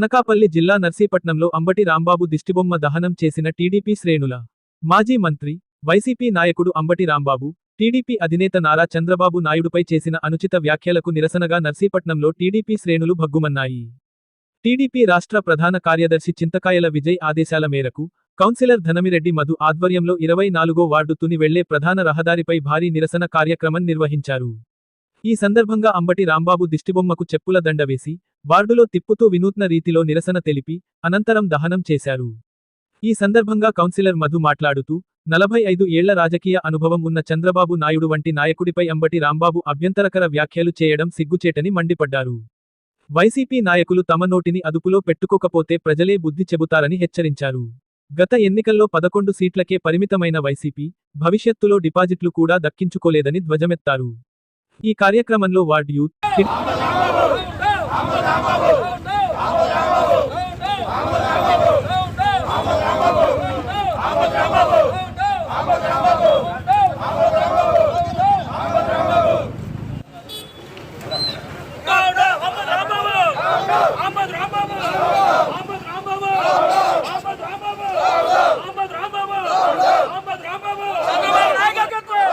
అనకాపల్లి జిల్లా నర్సీపట్నంలో అంబటి రాంబాబు దిష్టిబొమ్మ దహనం చేసిన టీడీపీ శ్రేణుల మాజీ మంత్రి వైసీపీ నాయకుడు అంబటి రాంబాబు టీడీపీ అధినేత నారా చంద్రబాబు నాయుడుపై చేసిన అనుచిత వ్యాఖ్యలకు నిరసనగా నర్సీపట్నంలో టీడీపీ శ్రేణులు భగ్గుమన్నాయి. టీడీపీ రాష్ట్ర ప్రధాన కార్యదర్శి చింతకాయల విజయ్ ఆదేశాల మేరకు కౌన్సిలర్ ధనమిరెడ్డి మధు ఆధ్వర్యంలో ఇరవై నాలుగో వార్డు తుని వెళ్ళే ప్రధాన రహదారిపై భారీ నిరసన కార్యక్రమం నిర్వహించారు. ఈ సందర్భంగా అంబటి రాంబాబు దిష్టిబొమ్మకు చెప్పుల దండ వేసి వార్డులో తిప్పుతూ వినూత్న రీతిలో నిరసన తెలిపి అనంతరం దహనం చేశారు. ఈ సందర్భంగా కౌన్సిలర్ మధు మాట్లాడుతూ నలభై ఐదు ఏళ్ళ రాజకీయ అనుభవం ఉన్న చంద్రబాబు నాయుడు వంటి నాయకుడిపై అంబటి రాంబాబు అభ్యంతరకర వ్యాఖ్యలు చేయడం సిగ్గుచేటని మండిపడ్డారు. వైసీపీ నాయకులు తమ నోటిని అదుపులో పెట్టుకోకపోతే ప్రజలే బుద్ధి చెబుతారని హెచ్చరించారు. గత ఎన్నికల్లో పదకొండు సీట్లకే పరిమితమైన వైసీపీ భవిష్యత్తులో డిపాజిట్లు కూడా దక్కించుకోలేదని ధ్వజమెత్తారు. ఈ కార్యక్రమంలో వార్డ్ యూత్ అహ్మద్ రాంబాబు అహ్మద్ రాంబాబు అహ్మద్ రాంబాబు అహ్మద్ రాంబాబు అహ్మద్ రాంబాబు అహ్మద్ రాంబాబు చంద్రబాబు నాయకత్వం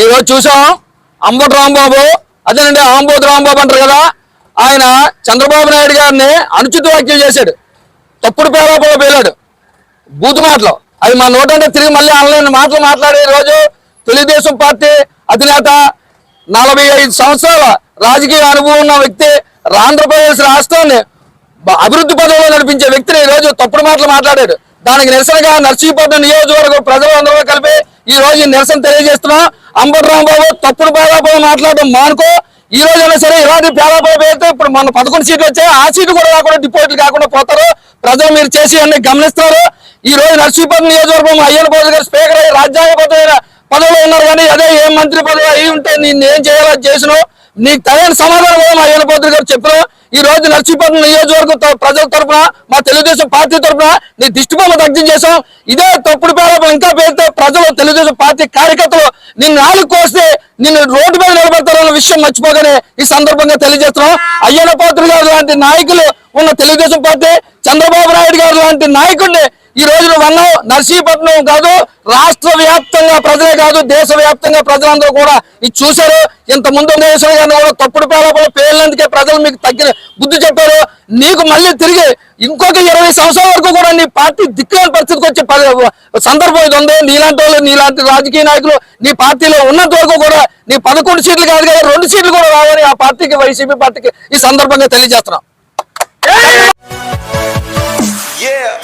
ఈరోజు చూసాం అంబటి రాంబాబు అదేనండి ఆంబోతు రాంబాబు అంటారు కదా ఆయన చంద్రబాబు నాయుడు గారిని అనుచిత వ్యాఖ్యలు చేశాడు. తప్పుడు పేరాపలో పేలాడు. బూతు మాటలు. అది మా నోటంటే తిరిగి మళ్ళీ ఆన్లైన్ మాటలు మాట్లాడే రోజు తెలుగుదేశం పార్టీ అధినేత నలభై ఐదు సంవత్సరాల రాజకీయ అనుభవం ఉన్న వ్యక్తి ఆంధ్రప్రదేశ్ రాష్ట్రాన్ని అభివృద్ధి పదంలో నడిపించే వ్యక్తిని ఈ రోజు తప్పుడు మాటలు మాట్లాడాడు. దానికి నిరసనగా నర్సీపట్నం నియోజకవర్గ ప్రజలందరూ కలిపి ఈ రోజు నిరసన తెలియజేస్తున్నాం. అంబర్ రాంబాబు తప్పుడు పేదాపై మాట్లాడడం మానుకో. ఈ రోజైనా సరే ఇలాంటి పేదాపై పేరుతో ఇప్పుడు మన పదకొండు సీట్లు వచ్చాయి. ఆ సీట్లు కూడా కాకుండా డిపోజిట్లు కాకుండా పోతారు. ప్రజలు మీరు చేసి అన్ని గమనిస్తారు ఈ రోజు నర్సీపట్నం నియోజకవర్గం అయ్యన్న బోధ గారు స్పీకర్ అయ్యి రాజ్యాంగబద్ధమైన పదవిలో ఉన్నారు కానీ అదే ఏ మంత్రి పదవి అయి ఉంటే నేను ఏం చేయాలో చేసినో నీకు తగిన సమాధానం కూడా మా అయ్యన్న గారు చెప్పిన. ఈ రోజు నర్సీపట్నం నియోజకవర్గం ప్రజల తరపున మా తెలుగుదేశం పార్టీ తరపున నీ దిష్టిబొమ్మ దగ్ధం చేశాం. ఇదే తప్పుడు పేరు ఇంకా పేరుతో ప్రజలు తెలుగుదేశం పార్టీ కార్యకర్తలు నిన్ను నాలుగు కోస్తే నిన్ను రోడ్డు మీద నిలబెడతారన్న విషయం మర్చిపోగానే ఈ సందర్భంగా తెలియజేస్తున్నాం. అయ్యన్న పాత్రులు గారు లాంటి నాయకులు ఉన్న తెలుగుదేశం పార్టీ చంద్రబాబు నాయుడు గారు లాంటి నాయకుడిని ఈ రోజు మనం నర్సీపట్నం కాదు రాష్ట్ర వ్యాప్తంగా ప్రజలే కాదు దేశ వ్యాప్తంగా ప్రజలందరూ కూడా ఇది చూశారు. ఇంత ముందు దేశం గారిని కూడా తప్పుడు పేలపలు పేర్లందుకే ప్రజలు మీకు తగ్గిన బుద్ధి చెప్పారు. నీకు మళ్ళీ తిరిగి ఇంకొక ఇరవై సంవత్సరాల వరకు కూడా నీ పార్టీ దిక్కులేని పరిస్థితికి వచ్చే సందర్భం ఇది ఉంది నీలాంటి వాళ్ళు నీలాంటి రాజకీయ నాయకులు నీ పార్టీలో ఉన్నంత వరకు కూడా నీ పదకొండు సీట్లు కాదు కదా రెండు సీట్లు కూడా రావని ఆ పార్టీకి వైసీపీ పార్టీకి ఈ సందర్భంగా తెలియజేస్తున్నాం. Yeah.